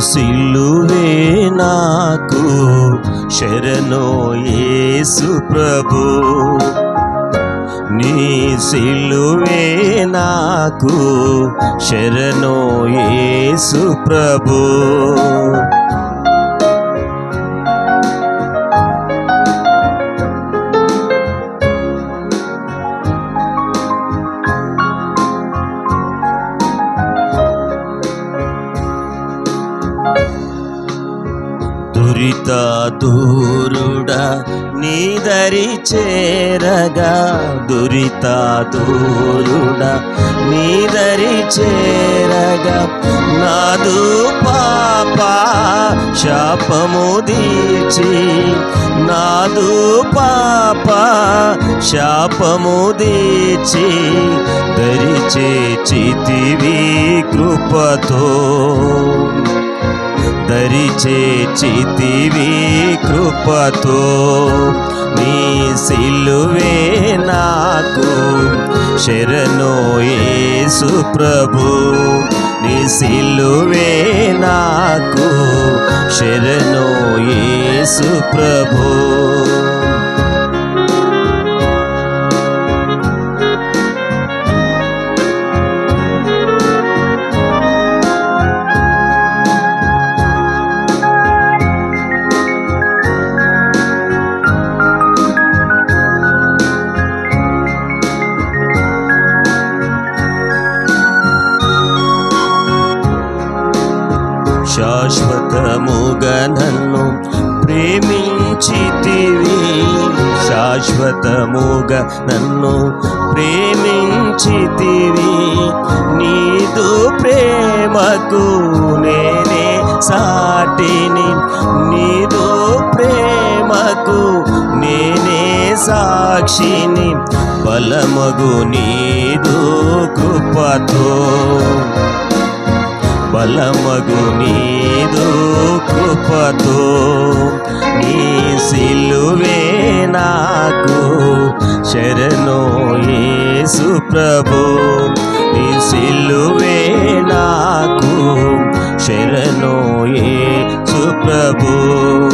సిలువే నాకు. శరణో యేసు ప్రభు. నీ సిలువే నాకు. శరణో యేసు ప్రభు. దురిత దూరుడ నీదరి చేరగా. దురిత దూరుడ నీదరి చేరగా. నాదు పాప శాపము దీచి నాదు పాప శాపము దీచి దరిచే చితివి కృపతో. దరిచే చితివి కృపతో. నీ సిలువే నాకు శరణో యేసు ప్రభు. నీ సిలువే నాకు శరణో యేసు ప్రభు. శాశ్వతముగా నన్ను ప్రేమించితివి. శాశ్వతముగా నన్ను ప్రేమించితివి. నీదు ప్రేమకు నేనే సాటిని. నీదు ప్రేమకు నేనే సాక్షిని. బలమగు నీదు కృపతో బలమగు నీదు కృపతో నీ సిలువే నాకు శరణో యేసు ప్రభు. నీ సిలువే నాకు శరణో యేసు ప్రభు.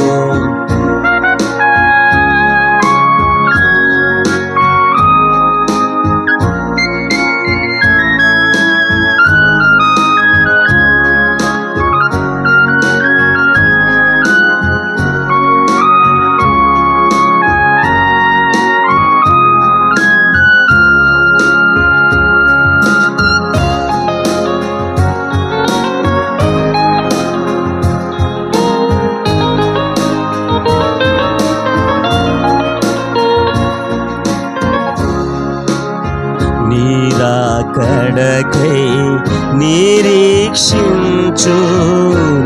నీరాకడకై నిరీక్షించు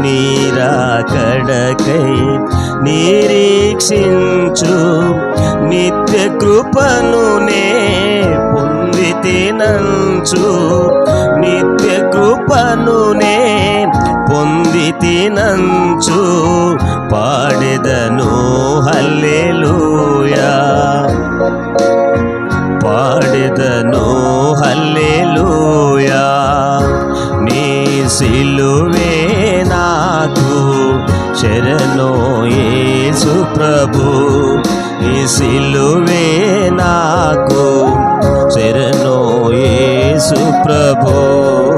నీరాకడకై నిరీక్షించు నిత్య కృపను నే పొందితినంచు నిత్య కృపను నే పొందితినంచు పాడెదను హల్లెలూయా. పాడెదను హల్లెలూయా. నీ సిలువే నాకు శరణో యేసు ప్రభు. నీ సిలువే నాకు శరణో యేసు ప్రభు.